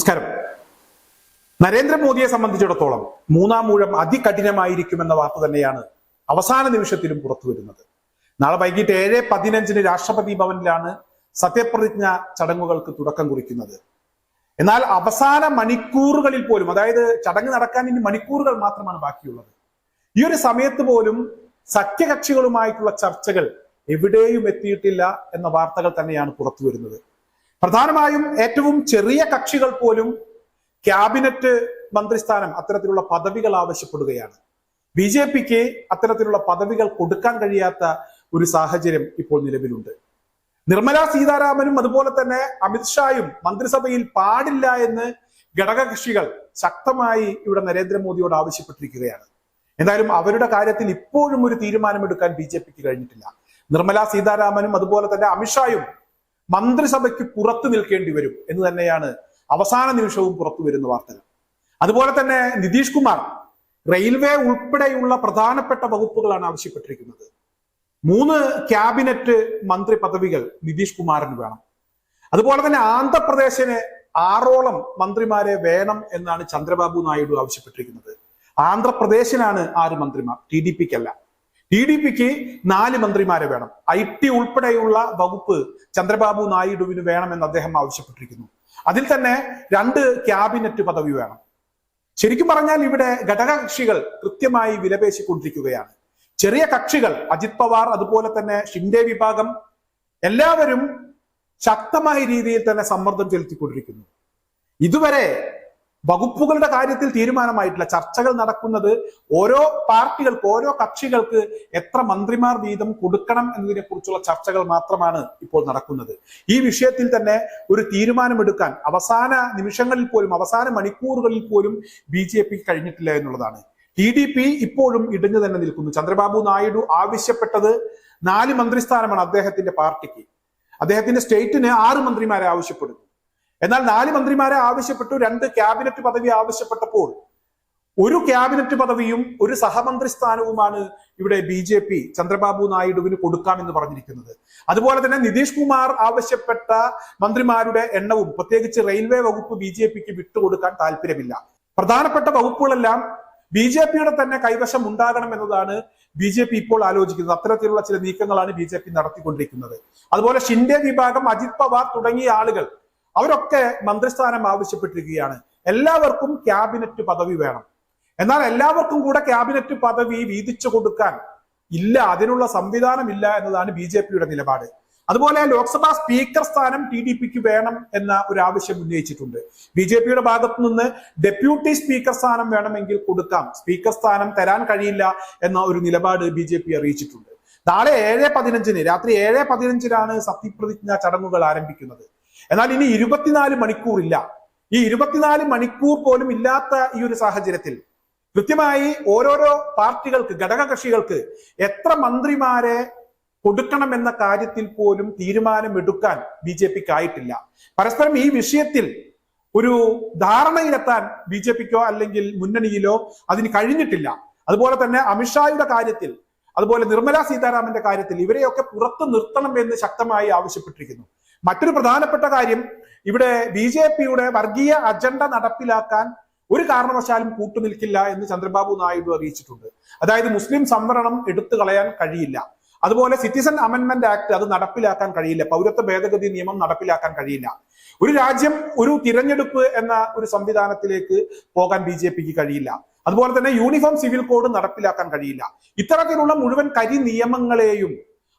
നമസ്കാരം. നരേന്ദ്രമോദിയെ സംബന്ധിച്ചിടത്തോളം മൂന്നാം മൂഴം അതികഠിനമായിരിക്കുമെന്ന വാർത്ത തന്നെയാണ് അവസാന നിമിഷത്തിലും പുറത്തു വരുന്നത്. നാളെ വൈകിട്ട് ഏഴ് പതിനഞ്ചിന് രാഷ്ട്രപതി ഭവനിലാണ് സത്യപ്രതിജ്ഞ ചടങ്ങുകൾക്ക് തുടക്കം കുറിക്കുന്നത്. എന്നാൽ അവസാന മണിക്കൂറുകളിൽ പോലും അതായത് ചടങ്ങ് നടക്കാൻ ഇനി മണിക്കൂറുകൾ മാത്രമാണ് ബാക്കിയുള്ളത്. ഈ ഒരു സമയത്ത് പോലും സഖ്യകക്ഷികളുമായിട്ടുള്ള ചർച്ചകൾ എവിടെയും എത്തിയിട്ടില്ല എന്ന വാർത്തകൾ തന്നെയാണ് പുറത്തു വരുന്നത്. പ്രധാനമായും ഏറ്റവും ചെറിയ കക്ഷികൾ പോലും ക്യാബിനറ്റ് മന്ത്രിസ്ഥാനം അത്തരത്തിലുള്ള പദവികൾ ആവശ്യപ്പെടുകയാണ്. ബി ജെ പിക്ക് അത്തരത്തിലുള്ള പദവികൾ കൊടുക്കാൻ കഴിയാത്ത ഒരു സാഹചര്യം ഇപ്പോൾ നിലവിലുണ്ട്. നിർമ്മല സീതാരാമനും അതുപോലെ തന്നെ അമിത്ഷായും മന്ത്രിസഭയിൽ പാടില്ല എന്ന് ഘടകകക്ഷികൾ ശക്തമായി ഇവിടെ നരേന്ദ്രമോദിയോട് ആവശ്യപ്പെട്ടിരിക്കുകയാണ്. എന്തായാലും അവരുടെ കാര്യത്തിൽ ഇപ്പോഴും ഒരു തീരുമാനമെടുക്കാൻ ബി ജെ പിക്ക് കഴിഞ്ഞിട്ടില്ല. നിർമ്മല സീതാരാമനും അതുപോലെ തന്നെ അമിത്ഷായും മന്ത്രിസഭയ്ക്ക് പുറത്തു നിൽക്കേണ്ടി വരും എന്ന് തന്നെയാണ് അവസാന നിമിഷവും പുറത്തു വരുന്ന വാർത്തകൾ. അതുപോലെ തന്നെ നിതീഷ് കുമാർ റെയിൽവേ ഉൾപ്പെടെയുള്ള പ്രധാനപ്പെട്ട വകുപ്പുകളാണ് ആവശ്യപ്പെട്ടിരിക്കുന്നത്. മൂന്ന് ക്യാബിനറ്റ് മന്ത്രി പദവികൾ നിതീഷ് കുമാറിന് വേണം. അതുപോലെ തന്നെ ആന്ധ്രാപ്രദേശിന് ആറോളം മന്ത്രിമാരെ വേണം എന്നാണ് ചന്ദ്രബാബു നായിഡു ആവശ്യപ്പെട്ടിരിക്കുന്നത്. ആന്ധ്രാപ്രദേശിനാണ് ആറ് മന്ത്രിമാർ? ടി ഡി പിക്കല്ല. ടി ഡി പിക്ക് നാല് മന്ത്രിമാരെ വേണം. ഐ ടി ഉൾപ്പെടെയുള്ള വകുപ്പ് ചന്ദ്രബാബു നായിഡുവിന് വേണമെന്ന് അദ്ദേഹം ആവശ്യപ്പെട്ടിരിക്കുന്നു. അതിൽ തന്നെ രണ്ട് ക്യാബിനറ്റ് പദവി വേണം. ശരിക്കും പറഞ്ഞാൽ ഇവിടെ ഘടകകക്ഷികൾ കൃത്യമായി വിലപേശിക്കൊണ്ടിരിക്കുകയാണ്. ചെറിയ കക്ഷികൾ അജിത് പവാർ അതുപോലെ തന്നെ ഷിൻഡെ വിഭാഗം എല്ലാവരും ശക്തമായ രീതിയിൽ തന്നെ സമ്മർദ്ദം ചെലുത്തിക്കൊണ്ടിരിക്കുന്നു. ഇതുവരെ വകുപ്പുകളുടെ കാര്യത്തിൽ തീരുമാനമായിട്ടില്ല. ചർച്ചകൾ നടക്കുന്നത് ഓരോ പാർട്ടികൾക്ക് ഓരോ കക്ഷികൾക്ക് എത്ര മന്ത്രിമാർ വീതം കൊടുക്കണം എന്നതിനെ കുറിച്ചുള്ള ചർച്ചകൾ മാത്രമാണ് ഇപ്പോൾ നടക്കുന്നത്. ഈ വിഷയത്തിൽ തന്നെ ഒരു തീരുമാനമെടുക്കാൻ അവസാന നിമിഷങ്ങളിൽ പോലും അവസാന മണിക്കൂറുകളിൽ പോലും ബി ജെ പി കഴിഞ്ഞിട്ടില്ല എന്നുള്ളതാണ്. ടി ഡി പി ഇപ്പോഴും ഇടിഞ്ഞു തന്നെ നിൽക്കുന്നു. ചന്ദ്രബാബു നായിഡു ആവശ്യപ്പെട്ടത് നാല് മന്ത്രിസ്ഥാനമാണ് അദ്ദേഹത്തിന്റെ പാർട്ടിക്ക്. അദ്ദേഹത്തിന്റെ സ്റ്റേറ്റിന് ആറ് മന്ത്രിമാരെ ആവശ്യപ്പെടുന്നു. എന്നാൽ നാല് മന്ത്രിമാരെ ആവശ്യപ്പെട്ടു രണ്ട് ക്യാബിനറ്റ് പദവി ആവശ്യപ്പെട്ടപ്പോൾ ഒരു ക്യാബിനറ്റ് പദവിയും ഒരു സഹമന്ത്രി സ്ഥാനവുമാണ് ഇവിടെ ബി ജെ പി ചന്ദ്രബാബു നായിഡുവിന് കൊടുക്കാമെന്ന് പറഞ്ഞിരിക്കുന്നത്. അതുപോലെ തന്നെ നിതീഷ് കുമാർ ആവശ്യപ്പെട്ട മന്ത്രിമാരുടെ എണ്ണവും പ്രത്യേകിച്ച് റെയിൽവേ വകുപ്പ് ബി ജെ പിക്ക് വിട്ടുകൊടുക്കാൻ താല്പര്യമില്ല പ്രധാനപ്പെട്ട വകുപ്പുകളെല്ലാം ബി ജെ പിയുടെ തന്നെ കൈവശം ഉണ്ടാകണം എന്നതാണ് ബി ജെ പി ഇപ്പോൾ ആലോചിക്കുന്നത്. അത്തരത്തിലുള്ള ചില നീക്കങ്ങളാണ് ബി ജെ പി നടത്തിക്കൊണ്ടിരിക്കുന്നത്. അതുപോലെ ഷിൻഡെ വിഭാഗം അജിത് പവാർ തുടങ്ങിയ ആളുകൾ അവരൊക്കെ മന്ത്രിസ്ഥാനം ആവശ്യപ്പെട്ടിരിക്കുകയാണ്. എല്ലാവർക്കും ക്യാബിനറ്റ് പദവി വേണം. എന്നാൽ എല്ലാവർക്കും കൂടെ ക്യാബിനറ്റ് പദവി വീതിച്ചു കൊടുക്കാൻ ഇല്ല അതിനുള്ള സംവിധാനം ഇല്ല എന്നതാണ് ബി ജെ പിയുടെ നിലപാട്. അതുപോലെ ലോക്സഭാ സ്പീക്കർ സ്ഥാനം ടി ഡി പിക്ക് വേണം എന്ന ഒരു ആവശ്യം ഉന്നയിച്ചിട്ടുണ്ട്. ബി ജെ പിയുടെ ഭാഗത്തു നിന്ന് ഡെപ്യൂട്ടി സ്പീക്കർ സ്ഥാനം വേണമെങ്കിൽ കൊടുക്കാം. സ്പീക്കർ സ്ഥാനം തരാൻ കഴിയില്ല എന്ന ഒരു നിലപാട് ബി ജെ പി അറിയിച്ചിട്ടുണ്ട്. നാളെ ഏഴ് പതിനഞ്ചിന് രാത്രി ഏഴ് പതിനഞ്ചിനാണ് സത്യപ്രതിജ്ഞ ചടങ്ങുകൾ ആരംഭിക്കുന്നത്. എന്നാൽ ഇനി ഇരുപത്തിനാല് മണിക്കൂറില്ല. ഈ ഇരുപത്തിനാല് മണിക്കൂർ പോലും ഇല്ലാത്ത ഈ ഒരു സാഹചര്യത്തിൽ കൃത്യമായി ഓരോരോ പാർട്ടികൾക്ക് ഘടക കക്ഷികൾക്ക് എത്ര മന്ത്രിമാരെ കൊടുക്കണം എന്ന കാര്യത്തിൽ പോലും തീരുമാനമെടുക്കാൻ ബി ജെ പിക്ക് ആയിട്ടില്ല പരസ്പരം ഈ വിഷയത്തിൽ ഒരു ധാരണയിലെത്താൻ ബി ജെ പിക്കോ അല്ലെങ്കിൽ മുന്നണിയിലോ അതിന് കഴിഞ്ഞിട്ടില്ല. അതുപോലെ തന്നെ അമിത്ഷായുടെ കാര്യത്തിൽ അതുപോലെ നിർമ്മലാ സീതാരാമന്റെ കാര്യത്തിൽ ഇവരെയൊക്കെ പുറത്തു നിർത്തണം എന്ന് ശക്തമായി ആവശ്യപ്പെട്ടിരിക്കുന്നു. മറ്റൊരു പ്രധാനപ്പെട്ട കാര്യം ഇവിടെ ബി ജെ പിയുടെ വർഗീയ അജണ്ട നടപ്പിലാക്കാൻ ഒരു കാരണവശാലും കൂട്ടുനിൽക്കില്ല എന്ന് ചന്ദ്രബാബു നായിഡു അറിയിച്ചിട്ടുണ്ട്. അതായത് മുസ്ലിം സംവരണം എടുത്തു കളയാൻ കഴിയില്ല. അതുപോലെ സിറ്റിസൺ അമെന്റ്മെന്റ് ആക്ട് അത് നടപ്പിലാക്കാൻ കഴിയില്ല. പൗരത്വ ഭേദഗതി നിയമം നടപ്പിലാക്കാൻ കഴിയില്ല. ഒരു രാജ്യം ഒരു തിരഞ്ഞെടുപ്പ് എന്ന ഒരു സംവിധാനത്തിലേക്ക് പോകാൻ ബി ജെ പിക്ക് കഴിയില്ല. അതുപോലെ തന്നെ യൂണിഫോം സിവിൽ കോഡ് നടപ്പിലാക്കാൻ കഴിയില്ല. ഇത്തരത്തിലുള്ള മുഴുവൻ കരി നിയമങ്ങളെയും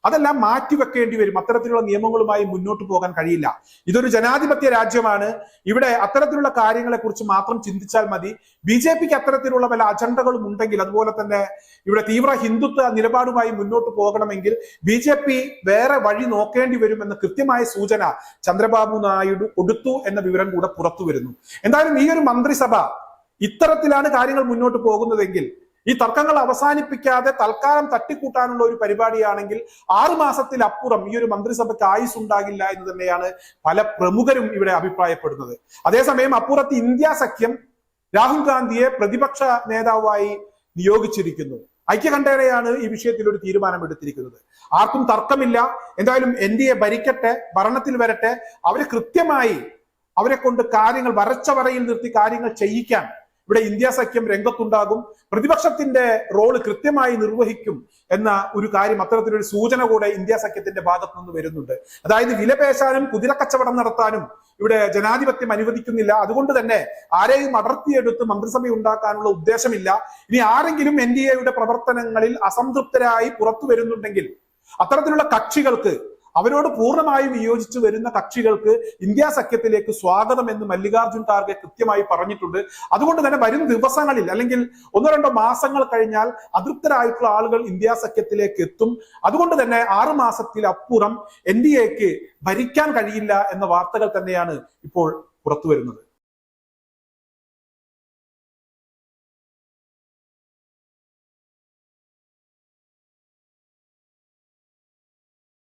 അതെല്ലാം മാറ്റിവെക്കേണ്ടി വരും. അത്തരത്തിലുള്ള നിയമങ്ങളുമായി മുന്നോട്ട് പോകാൻ കഴിയില്ല. ഇതൊരു ജനാധിപത്യ രാജ്യമാണ്. ഇവിടെ അത്തരത്തിലുള്ള കാര്യങ്ങളെ കുറിച്ച് മാത്രം ചിന്തിച്ചാൽ മതി. ബി ജെ പിക്ക് അത്തരത്തിലുള്ള പല അജണ്ടകളും ഉണ്ടെങ്കിൽ അതുപോലെ തന്നെ ഇവിടെ തീവ്ര ഹിന്ദുത്വ നിലപാടുമായി മുന്നോട്ട് പോകണമെങ്കിൽ ബി ജെ പി വേറെ വഴി നോക്കേണ്ടി വരുമെന്ന കൃത്യമായ സൂചന ചന്ദ്രബാബു നായിഡു കൊടുത്തു എന്ന വിവരം കൂടെ പുറത്തു വരുന്നു. എന്തായാലും ഈ ഒരു മന്ത്രിസഭ ഇത്തരത്തിലാണ് കാര്യങ്ങൾ മുന്നോട്ട് പോകുന്നതെങ്കിൽ ഈ തർക്കങ്ങൾ അവസാനിപ്പിക്കാതെ തൽക്കാലം തട്ടിക്കൂട്ടാനുള്ള ഒരു പരിപാടിയാണെങ്കിൽ ആറു മാസത്തിലപ്പുറം ഈ ഒരു മന്ത്രിസഭയ്ക്ക് ആയുസ് ഉണ്ടാകില്ല എന്ന് തന്നെയാണ് പല പ്രമുഖരും ഇവിടെ അഭിപ്രായപ്പെടുന്നത്. അതേസമയം അപ്പുറത്ത് ഇന്ത്യ സഖ്യം രാഹുൽ ഗാന്ധിയെ പ്രതിപക്ഷ നേതാവായി നിയോഗിച്ചിരിക്കുന്നു. ഐക്യകണ്ഠേനയാണ് ഈ വിഷയത്തിൽ ഒരു തീരുമാനം എടുത്തിരിക്കുന്നത് ആർക്കും തർക്കമില്ല. എന്തായാലും എൻ ഡി എ ഭരിക്കട്ടെ ഭരണത്തിൽ വരട്ടെ. അവരെ കൃത്യമായി അവരെ കൊണ്ട് കാര്യങ്ങൾ വരച്ച വരയിൽ നിർത്തി കാര്യങ്ങൾ ചെയ്യിക്കാൻ ഇവിടെ ഇന്ത്യ സഖ്യം രംഗത്തുണ്ടാകും. പ്രതിപക്ഷത്തിന്റെ റോൾ കൃത്യമായി നിർവഹിക്കും എന്ന ഒരു കാര്യം അത്തരത്തിലൊരു സൂചന കൂടെ ഇന്ത്യ സഖ്യത്തിന്റെ ഭാഗത്തു നിന്ന് വരുന്നുണ്ട്. അതായത് വിലപേശാനും കുതിരക്കച്ചവടം നടത്താനും ഇവിടെ ജനാധിപത്യം അനുവദിക്കുന്നില്ല. അതുകൊണ്ട് തന്നെ ആരെയും അടർത്തിയെടുത്ത് മന്ത്രിസഭ ഉണ്ടാക്കാനുള്ള ഉദ്ദേശമില്ല. ഇനി ആരെങ്കിലും എൻ ഡി എയുടെ പ്രവർത്തനങ്ങളിൽ അസംതൃപ്തരായി പുറത്തു വരുന്നുണ്ടെങ്കിൽ അത്തരത്തിലുള്ള കക്ഷികൾക്ക് അവരോട് പൂർണമായി വിയോജിച്ചു വരുന്ന കക്ഷികൾക്ക് ഇന്ത്യ സഖ്യത്തിലേക്ക് സ്വാഗതം എന്ന് മല്ലികാർജുൻ ഖാർഗെ കൃത്യമായി പറഞ്ഞിട്ടുണ്ട്. അതുകൊണ്ട് തന്നെ വരും ദിവസങ്ങളിൽ അല്ലെങ്കിൽ ഒന്നോ രണ്ടോ മാസങ്ങൾ കഴിഞ്ഞാൽ അതൃപ്തരായിട്ടുള്ള ആളുകൾ ഇന്ത്യ സഖ്യത്തിലേക്ക് എത്തും. അതുകൊണ്ട് തന്നെ ആറു മാസത്തിലപ്പുറം എൻ ഡി എക്ക് ഭരിക്കാൻ കഴിയില്ല എന്ന വാർത്തകൾ തന്നെയാണ് ഇപ്പോൾ പുറത്തു വരുന്നത്